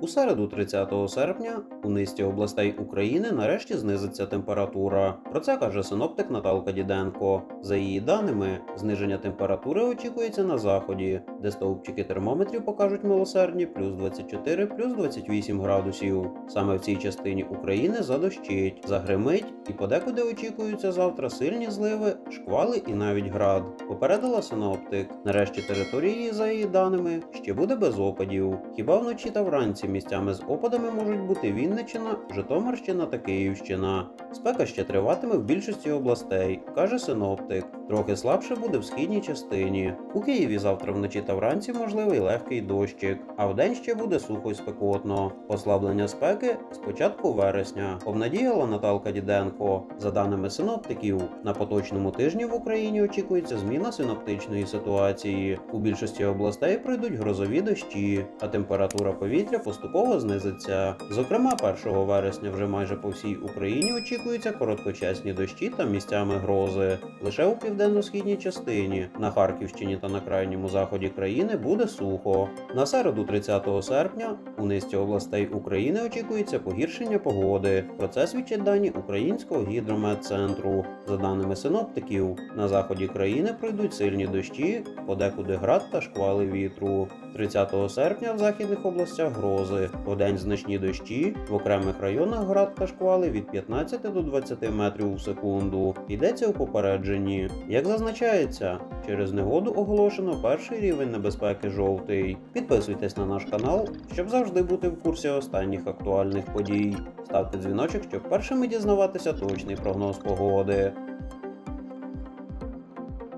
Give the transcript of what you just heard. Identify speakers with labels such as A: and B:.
A: У середу 30 серпня у низці областей України нарешті знизиться температура. Про це каже синоптик Наталка Діденко. За її даними, зниження температури очікується на заході, де стовпчики термометрів покажуть милосердні плюс 24, плюс 28 градусів. Саме в цій частині України задощить, загримить і подекуди очікуються завтра сильні зливи, шквали і навіть град. Попередила синоптик. Нарешті території, за її даними, ще буде без опадів. Хіба вночі та вранці місцями з опадами можуть бути Вінниччина, Житомирщина та Київщина. Спека ще триватиме в більшості областей, каже синоптик. Трохи слабше буде в східній частині. У Києві завтра вночі та вранці можливий легкий дощик, а вдень ще буде сухо й спекотно. Послаблення спеки з початку вересня. Обнадіяла Наталка Діденко. За даними синоптиків, на поточному тижні в Україні очікується зміна синоптичної ситуації. У більшості областей пройдуть грозові дощі, а температура повітря поступово знизиться. Зокрема, 1 вересня вже майже по всій Україні очікуються короткочасні дощі та місцями грози. Лише у південно-східній частині, на Харківщині та на крайньому заході країни буде сухо. На середу 30 серпня у низці областей України очікується погіршення погоди. Про це свідчать дані Українського гідрометцентру. За даними синоптиків, на заході країни пройдуть сильні дощі, подекуди град та шквали вітру. 30 серпня в західних областях грози, вдень значні дощі, в окремих районах град та шквали від 15 до 20 метрів у секунду. Йдеться у попередженні. Як зазначається, через негоду оголошено перший рівень небезпеки жовтий. Підписуйтесь на наш канал, щоб завжди бути в курсі останніх актуальних подій. Ставте дзвіночок, щоб першими дізнаватися точний прогноз погоди.